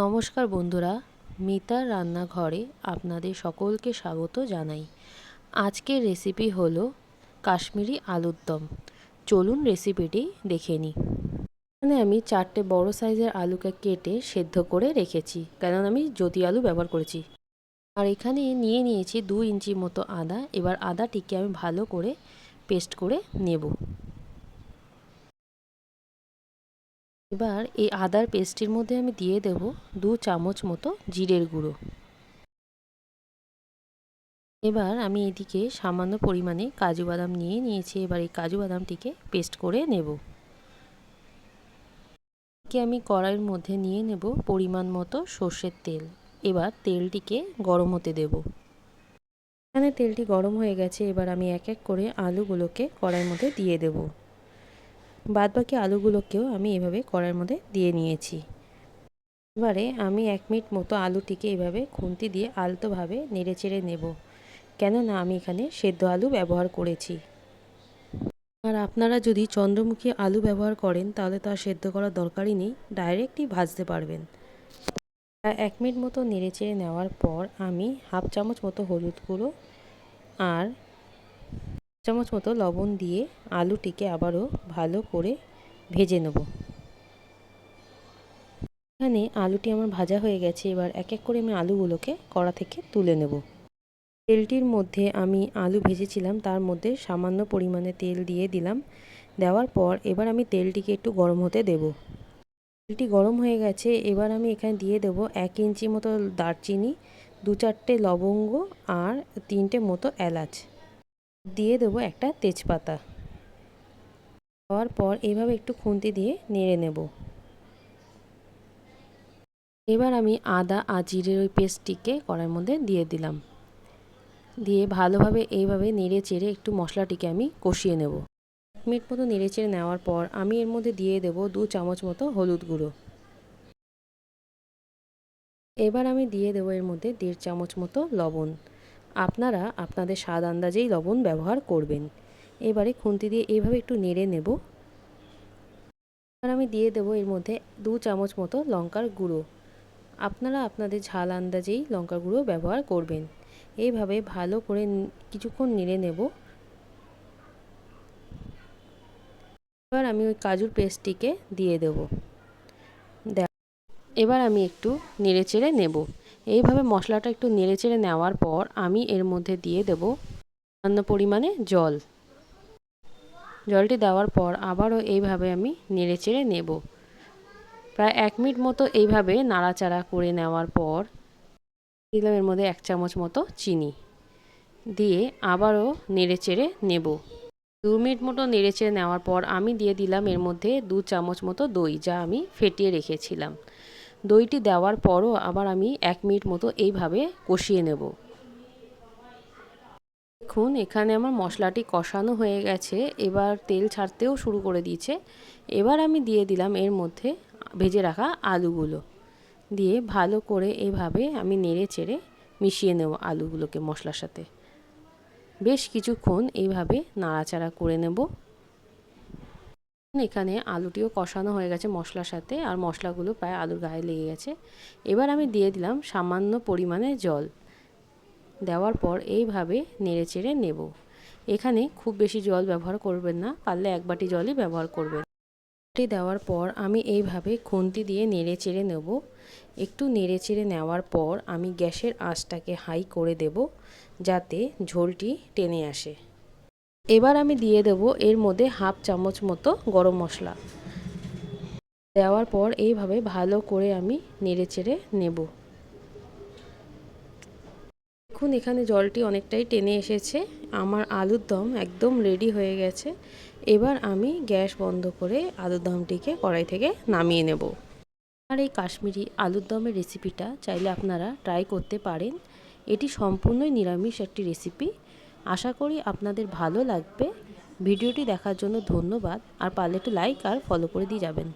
নমস্কার বন্ধুরা মিতার রান্নাঘরে আপনাদের সকলকে স্বাগত জানাই। আজকের রেসিপি হলো কাশ্মীরি আলুর দম। চলুন রেসিপিটি দেখে নিই। এখানে আমি চারটে বড় সাইজের আলুকে কেটে সেদ্ধ করে রেখেছি কারণ আমি জ্যোতি আলু ব্যবহার করেছি। আর এখানে নিয়ে নিয়েছি দু ইঞ্চি মতো আদা, এবার আদাটিকে আমি ভালো করে পেস্ট করে নেব। এবার এই আদার পেস্টের মধ্যে আমি দিয়ে দেব দু চামচ মতো জিরের গুঁড়ো। এবার আমি এদিকে সামান্য পরিমাণে কাজু বাদাম নিয়ে নিয়েছি, এবার এই কাজু বাদামটিকে পেস্ট করে নেব। আমি কড়াইয়ের মধ্যে নিয়ে নেব পরিমাণ মতো সর্ষের তেল। এবার তেলটিকে গরম হতে দেব। এখানে তেলটি গরম হয়ে গেছে, এবার আমি এক এক করে আলুগুলোকে কড়াইয়ের মধ্যে দিয়ে দেবো। বাদ বাকি আলুগুলোকেও আমি এভাবে কড়াইয়ের মধ্যে দিয়ে নিয়েছি। এবারে আমি এক মিনিট মতো আলুটিকে এভাবে খুন্তি দিয়ে আলতোভাবে নেড়ে চেড়ে নেব, কেননা আমি এখানে সেদ্ধ আলু ব্যবহার করেছি। আর আপনারা যদি চন্দ্রমুখী আলু ব্যবহার করেন, তাহলে তা সেদ্ধ করার দরকারই নেই, ডাইরেক্টই ভাজতে পারবেন। এক মিনিট মতো নেড়ে চেড়ে নেওয়ার পর আমি হাফ চামচ মতো হলুদ গুঁড়ো আর চামচ মতো লবণ দিয়ে আলুটিকে আবারও ভালো করে ভেজে নেব। এখানে আলুটি আমার ভাজা হয়ে গেছে, এবার এক এক করে আমি আলুগুলোকে কড়া থেকে তুলে নেব। তেলটির মধ্যে আমি আলু ভেজেছিলাম, তার মধ্যে সামান্য পরিমাণে তেল দিয়ে দিলাম। দেওয়ার পর এবার আমি তেলটিকে একটু গরম হতে দেব। তেলটি গরম হয়ে গেছে, এবার আমি এখানে দিয়ে দেব এক ইঞ্চি মতো দারচিনি, দু চারটে লবঙ্গ আর তিনটে মতো এলাচ। দিয়ে দেবো একটা তেজপাতা। দেওয়ার পর এইভাবে একটু খুন্তি দিয়ে নেড়ে নেব। এবার আমি আদা আর জিরের ওই পেস্টটিকে কড়ার মধ্যে দিয়ে দিলাম। দিয়ে ভালোভাবে এইভাবে নেড়ে চেড়ে একটু মশলাটিকে আমি কষিয়ে নেব। এক মিনিট মতো নেড়ে চেড়ে নেওয়ার পর আমি এর মধ্যে দিয়ে দেব দু চামচ মতো হলুদ গুঁড়ো। এবার আমি দিয়ে দেবো এর মধ্যে দেড় চামচ মতো লবণ। আপনারা আপনাদের স্বাদ আন্দাজেই লবণ ব্যবহার করবেন। এবারে খুন্তি দিয়ে এইভাবে একটু নেড়ে নেব। আর আমি দিয়ে দেবো এর মধ্যে দু চামচ মতো লঙ্কার গুঁড়ো। আপনারা আপনাদের ঝাল আন্দাজেই লঙ্কার গুঁড়ো ব্যবহার করবেন। এইভাবে ভালো করে কিছুক্ষণ নেড়ে নেব। এবার আমি ওই কাজুর পেস্টটিকে দিয়ে দেব। এবার আমি একটু নেড়ে চেড়ে নেব। এইভাবে মশলাটা একটু নেড়ে চেড়ে নেওয়ার পর আমি এর মধ্যে দিয়ে দেব সামান্য পরিমাণে জল। জলটি দেওয়ার পর আবারও এইভাবে আমি নেড়ে চেড়ে নেব। প্রায় এক মিনিট মতো এইভাবে নাড়াচাড়া করে নেওয়ার পর দিলাম এর মধ্যে এক চামচ মতো চিনি। দিয়ে আবারও নেড়ে চেড়ে নেব। দু মিনিট মতো নেড়ে চেড়ে নেওয়ার পর আমি দিয়ে দিলাম এর মধ্যে দু চামচ মতো দই যা আমি ফেটিয়ে রেখেছিলাম। দইটি দেওয়ার পরও আবার আমি এক মিনিট মতো এইভাবে কষিয়ে নেব। দেখুন, এখানে আমার মশলাটি কষানো হয়ে গেছে। এবার তেল ছাড়তেও শুরু করে দিয়েছে। এবার আমি দিয়ে দিলাম এর মধ্যে ভেজে রাখা আলুগুলো। দিয়ে ভালো করে এভাবে আমি নেড়ে চেড়ে মিশিয়ে নেব আলুগুলোকে মশলার সাথে। বেশ কিছুক্ষণ এইভাবে নাড়াচাড়া করে নেব। এখানে আলুটিও কষানো হয়ে গেছে মশলার সাথে, আর মশলাগুলো প্রায় আলুর গায়ে লেগে গেছে। এবার আমি দিয়ে দিলাম সামান্য পরিমাণে জল। দেওয়ার পর এইভাবে নেড়ে চেড়ে নেব। এখানে খুব বেশি জল ব্যবহার করবেন না, পারলে এক বাটি জলই ব্যবহার করবেন। বাটি দেওয়ার পর আমি এইভাবে খুন্তি দিয়ে নেড়ে চেড়ে নেব। একটু নেড়ে চেড়ে নেওয়ার পর আমি গ্যাসের আঁচটাকে হাই করে দেব, যাতে ঝোলটি টেনে আসে। এবার আমি দিয়ে দেব এর মধ্যে হাফ চামচ মতো গরম মশলা। দেওয়ার পর এইভাবে ভালো করে আমি নেড়ে চেড়ে নেব। দেখুন, এখানে জলটি অনেকটাই টেনে এসেছে। আমার আলুর দম একদম রেডি হয়ে গেছে। এবার আমি গ্যাস বন্ধ করে আলুর দমটিকে কড়াই থেকে নামিয়ে নেব। আর এই কাশ্মীরি আলুর দমের রেসিপিটা চাইলে আপনারা ট্রাই করতে পারেন। এটি সম্পূর্ণই নিরামিষ একটি রেসিপি। আশা করি আপনাদের ভালো লাগবে। ভিডিওটি দেখার জন্য ধন্যবাদ। আর পারলে একটু লাইক আর ফলো করে দিয়ে যাবেন।